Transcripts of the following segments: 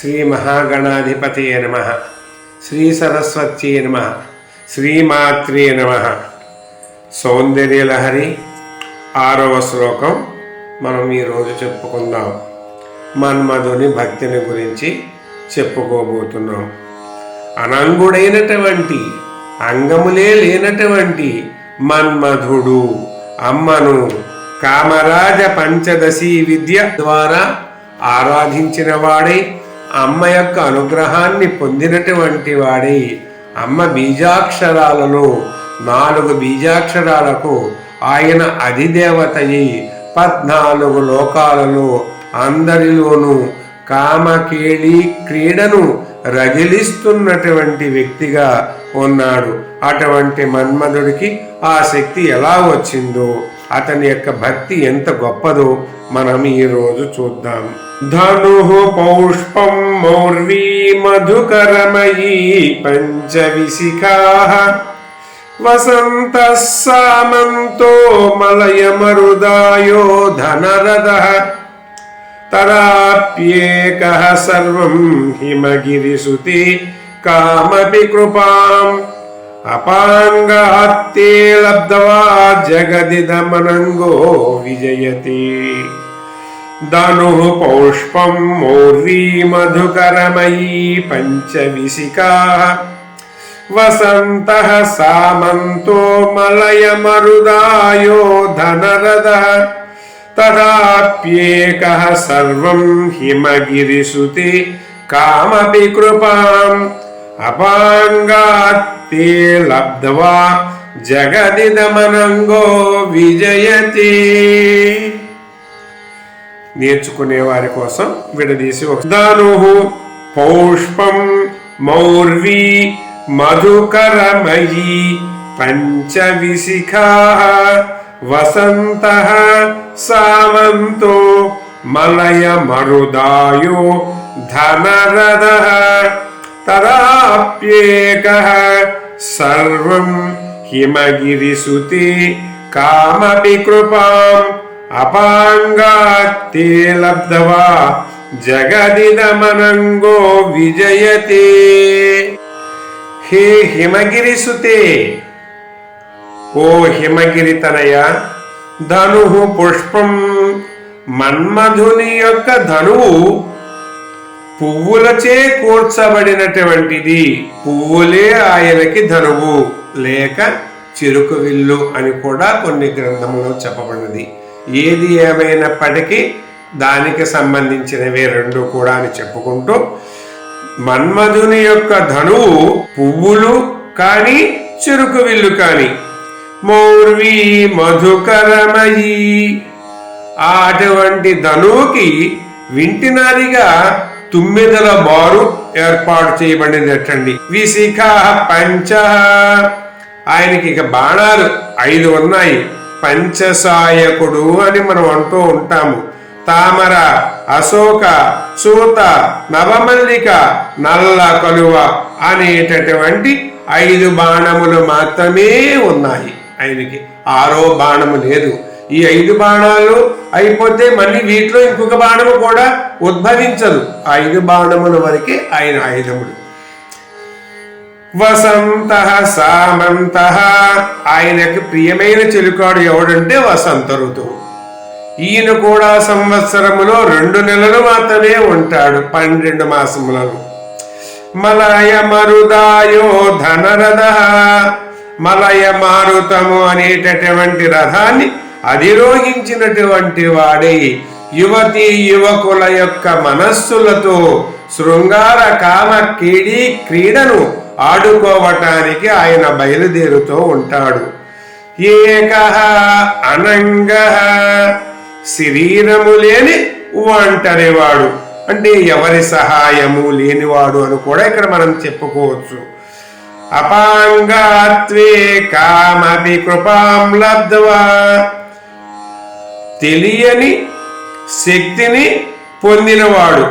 శ్రీ మహాగణాధిపతి నమ. శ్రీ సరస్వతి నమ. శ్రీమాత్రే నమ. సౌందర్యలహరి ఆరవ శ్లోకం మనం ఈరోజు చెప్పుకుందాం. మన్మధుని భక్తిని గురించి చెప్పుకోబోతున్నాం. అనంగుడైనటువంటి అంగములే లేనటువంటి మన్మధుడు అమ్మను కామరాజ పంచదశి విద్య ద్వారా ఆరాధించినవాడై అమ్మ యొక్క అనుగ్రహాన్ని పొందినటువంటి వాడి అమ్మ బీజాక్షరాలలో నాలుగు బీజాక్షరాలకు ఆయన అధిదేవతయి పద్నాలుగు లోకాలలో అందరిలోనూ కామకేళి క్రీడను రగిలిస్తున్నటువంటి వ్యక్తిగా ఉన్నాడు. అటువంటి మన్మధుడికి ఆ శక్తి ఎలా వచ్చిందో అతని యొక్క భక్తి ఎంత గొప్పదో మనం ఈరోజు చూద్దాం. ధను పౌష్పం మౌర్వీ మధుకరమయీ పంచవిశిఖా. వసంత సామంతో మలయమరుదాయో ధనరథ. తరాప్యేక సర్వం హిమగిరిసుతి కామపి కృపాం అపాంగాత్తే లబ్ధవా జగదిదమనంగో విజయతి ధను పౌష్పం మౌర్వీ మధుకరమయీ పంచవిశిఖా వసంత సామంతో మలయమరుదాయో ధనరథ తదాప్యేక సర్వం హిమగిరిసుతే కామపి కృపాం అపాంగాత్తే లబ్ధ్వా జగదిదమనంగో విజయతి. నేర్చుకునే వారి కోసం విడదీసి ఒక ధను పౌష్పం మౌర్వి మధుకరమయీ పంచవిశిఖా వసంత సామంతో మలయ మరుదాయో ధనరథ. తరాప్యేక సర్వం హిమగిరిసుతే కామపి కృపాం అపాంగాత్తే లబ్ధవా జగదిదమనంగో విజయతే హే హిమగిరిసుతే ఓ హిమగిరి తనయ ధను పుష్పం మన్మధుని యొక్క ధనువు పువ్వులచే కూర్చబడినటువంటిది. పువ్వులే ఆయనకి ధనువు లేక చిరుకు విల్లు అని కూడా కొన్ని గ్రంథంలో చెప్పబడినది. ఏది ఏమైనప్పటికీ దానికి సంబంధించినవే రెండు కూడా అని చెప్పుకుంటూ మన్మధుని యొక్క ధనువు పువ్వులు కానీ చెరుకు విల్లు కానీ. మౌర్వి మధుకరమయి అటువంటి ధనువుకి వింటినారిగా తుమ్మెదల బారు ఏర్పాటు చేయబడినట్టండి విశిఖ పంచ. ఆయనకి ఇక బాణాలు ఐదు ఉన్నాయి. పంచసాయకుడు అని మనం అంటూ ఉంటాము. తామర అశోక సూత నవమల్లిక నల్ల కలువ అనేటటువంటి ఐదు బాణములు మాత్రమే ఉన్నాయి. ఆయనకి ఆరో బాణము లేదు. ఈ ఐదు బాణాలు అయిపోతే మళ్ళీ వీటిలో ఇంకొక బాణము కూడా ఉద్భవించదు. ఐదు బాణముల వరకే ఆయన ఆయుధముడు. వసంత సామంత. ఆయనకు ప్రియమైన చెలుకాడు ఎవడంటే వసంత ఋతువు. ఈయన కూడా సంవత్సరములో రెండు నెలలు మాత్రమే ఉంటాడు పన్నెండు మాసములను మలయ మరుదాయో ధనరథ. మలయ మారుతము అనేటటువంటి రథాన్ని అధిరోహించినటువంటి వాడై యువతి యువకుల యొక్క మనస్సులతో శృంగార కామ కీడి క్రీడను ఆడుకోవటానికి ఆయన బయలుదేరుతూ ఉంటాడు. ఏక అనంగ శరీరము లేని ఒంటరివాడు. అంటే ఎవరి సహాయము లేనివాడు అని కూడా ఇక్కడ మనం చెప్పుకోవచ్చు. అపాంగాత్వే కామపి కృపాం లబ్ధ్వా. తెలియని శక్తిని పొందినవాడు.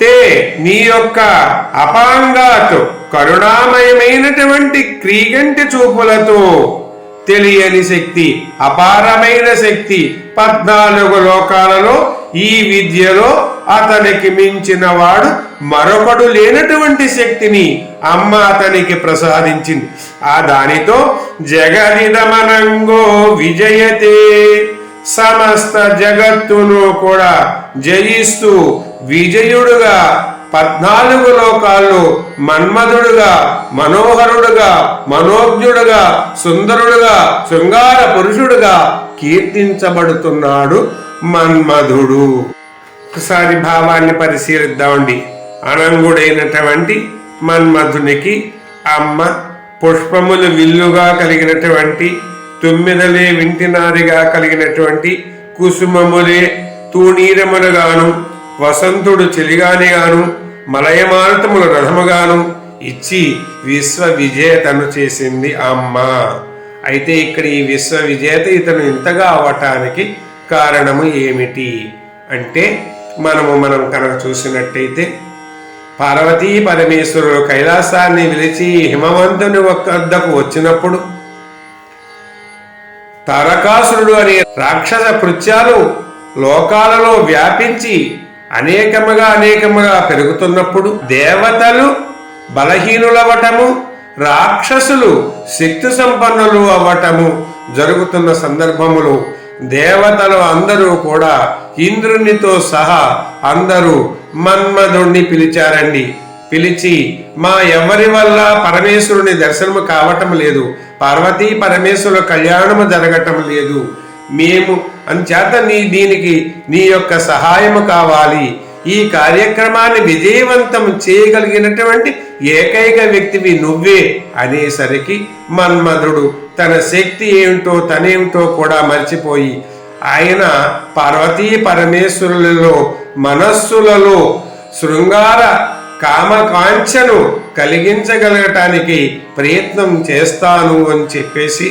తే నీ యొక్క అపాంగాతో కరుణామయమైనటువంటి క్రీగంటి చూపులతో తెలియని శక్తి అపారమైన శక్తి పద్నాలుగు లోకాలలో ఈ విద్యలో అతనికి మించిన వాడు మరొకడు లేనటువంటి శక్తిని అమ్మ అతనికి ప్రసాదించింది. ఆ దానితో జగదిదమనంగో విజయతే. సమస్త జగత్తును కూడా జయిస్తూ విజయుడుగా పద్నాలుగు లోకాలు మన్మధుడుగా మనోహరుడుగా మనోజ్ఞుడుగా సుందరుడుగా శృంగార పురుషుడుగా కీర్తించబడుతున్నాడు మన్మధుడు. ఒకసారి భావాన్ని పరిశీలిద్దామండి. అనంగుడైనటువంటి మన్మధునికి అమ్మ పుష్పములు విల్లుగా కలిగినటువంటి తొమ్మిదలే వింటినారిగా కలిగినటువంటి కుసుమములే తూణీరములుగాను వసంతుడు చెలిగానే గాను మలయమారుతములు రథముగాను ఇచ్చి విశ్వ విజేతను చేసింది అమ్మ. అయితే ఇక్కడ ఈ విశ్వ విజేత ఇతను ఇంతగా అవటానికి కారణము ఏమిటి? అంటే మనము మనం కనుక చూసినట్టయితే పార్వతీ పరమేశ్వరుడు కైలాసాన్ని విలిచి హిమవంతుని వద్దకు వచ్చినప్పుడు తారకాసురుడు అనే రాక్షస కృత్యాలు లోకాలలో వ్యాపించి అనేకముగా అనేకముగా పెరుగుతున్నప్పుడు దేవతలు బలహీనులవ్వటము రాక్షసులు శక్తి సంపన్నులు అవ్వటము జరుగుతున్న సందర్భములు దేవతలు అందరూ కూడా ఇంద్రునితో సహా అందరూ మన్మధుణ్ణి పిలిచారండి. పిలిచి మా ఎవరి వల్ల పరమేశ్వరుని దర్శనము కావటం లేదు. పార్వతీ పరమేశ్వరుల కళ్యాణము జరగటం లేదు. మేము అంచేత నీ దీనికి నీ యొక్క సహాయము కావాలి. ఈ కార్యక్రమాన్ని విజయవంతం చేయగలిగినటువంటి ఏకైక వ్యక్తివి నువ్వే అనేసరికి మన్మధుడు తన శక్తి ఏమిటో తనేమిటో కూడా మర్చిపోయి ఆయన పార్వతీ పరమేశ్వరులలో మనస్సులలో శృంగార కామకాంక్షను కలిగించగలగటానికి ప్రయత్నం చేస్తాను అని చెప్పేసి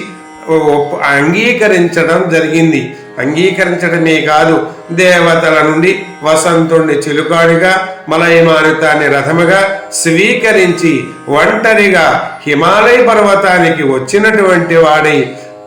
అంగీకరించడం జరిగింది. అంగీకరించడమే కాదు దేవతల నుండి వసంతుణ్ణి చిలుకాడిగా మలయమానుతాన్ని రథముగా స్వీకరించి ఒంటరిగా హిమాలయ పర్వతానికి వచ్చినటువంటి వాడి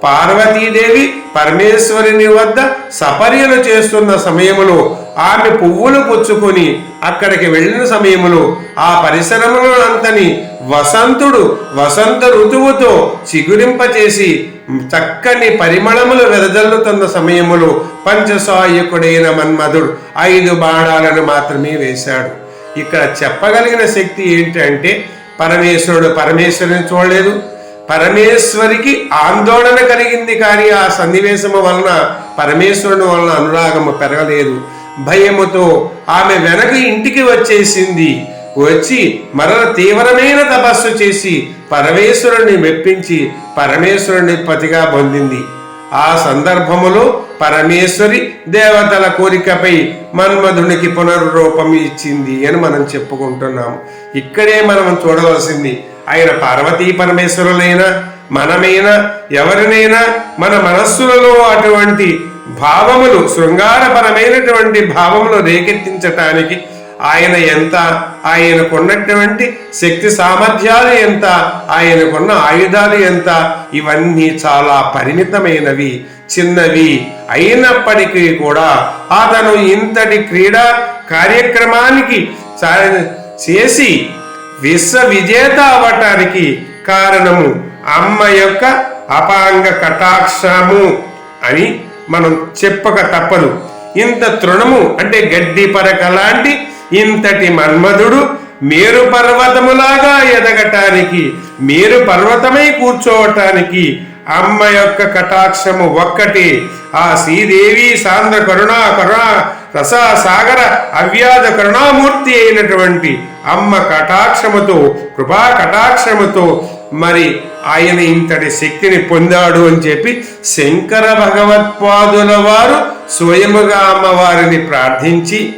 పార్వతీదేవి పరమేశ్వరుని వద్ద సపర్యలు చేస్తున్న సమయములో ఆమె పువ్వులు పుచ్చుకొని అక్కడికి వెళ్ళిన సమయములో ఆ పరిసరములో అంతని వసంతుడు వసంత ఋతువుతో చిగురింపచేసి చక్కని పరిమళములు వెదజల్లుతున్న సమయములో పంచసాయకుడైన మన్మధుడు ఐదు బాణాలను మాత్రమే వేశాడు. ఇక్కడ చెప్పగలిగిన శక్తి ఏంటంటే పరమేశ్వరుడు పరమేశ్వరుని చూడలేదు పరమేశ్వరికి ఆందోళన కలిగింది కానీ ఆ సన్నివేశము వలన పరమేశ్వరుని వలన అనురాగము పెరగలేదు. భయముతో ఆమె వెనక ఇంటికి వచ్చేసింది. వచ్చి మరల తీవ్రమైన తపస్సు చేసి పరమేశ్వరుని మెప్పించి పరమేశ్వరుని పతిగా పొందింది. ఆ సందర్భములో పరమేశ్వరి దేవతల కోరికపై మన్మధునికి పునర్రూపం ఇచ్చింది అని మనం చెప్పుకుంటున్నాము. ఇక్కడే మనం చూడవలసింది ఆయన పార్వతీ పరమేశ్వరులైనా మనమైనా ఎవరినైనా మన మనస్సులలో అటువంటి భావములు శృంగారపరమైనటువంటి భావములు రేకెత్తించటానికి ఆయన ఎంత ఆయనకున్నటువంటి శక్తి సామర్థ్యాలు ఎంత ఆయనకున్న ఆయుధాలు ఎంత ఇవన్నీ చాలా పరిమితమైనవి చిన్నవి అయినప్పటికీ కూడా అతను ఇంతటి క్రీడా కార్యక్రమానికి చేసి విశ్వ విజేత అవటానికి కారణము అమ్మ యొక్క అపాంగ కటాక్షము అని మనం చెప్పక తప్పదు. ఇంత తృణము అంటే గడ్డి పరక లాంటి ఇంతటి మన్మధుడు మేరు పర్వతములాగా ఎదగటానికి మేరు పర్వతమై కూర్చోవటానికి అమ్మ యొక్క కటాక్షము ఒక్కటి. ఆ శ్రీదేవి సాంద్ర కరుణా కరుణా రసాసాగర అవ్యాధ కరుణామూర్తి అయినటువంటి అమ్మ కటాక్షముతో కృపా కటాక్షముతో మరి ఆయన ఇంతటి శక్తిని పొందాడు అని చెప్పి శంకర భగవత్పాదుల వారు స్వయముగా అమ్మవారిని ప్రార్థించి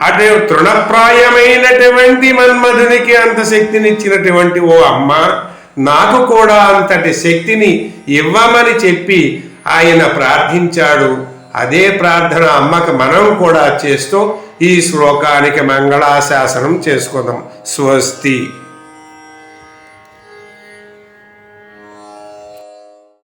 అటు తృణప్రాయమైనటువంటి మన్మధునికి అంత శక్తినిచ్చినటువంటి ఓ అమ్మ నాకు కూడా అంతటి శక్తిని ఇవ్వమని చెప్పి ఆయన ప్రార్థించాడు. అదే ప్రార్థన అమ్మకి మనం కూడా చేస్తూ ఈ శ్లోకానికి మంగళాశాసనం చేసుకుందాం. స్వస్తి.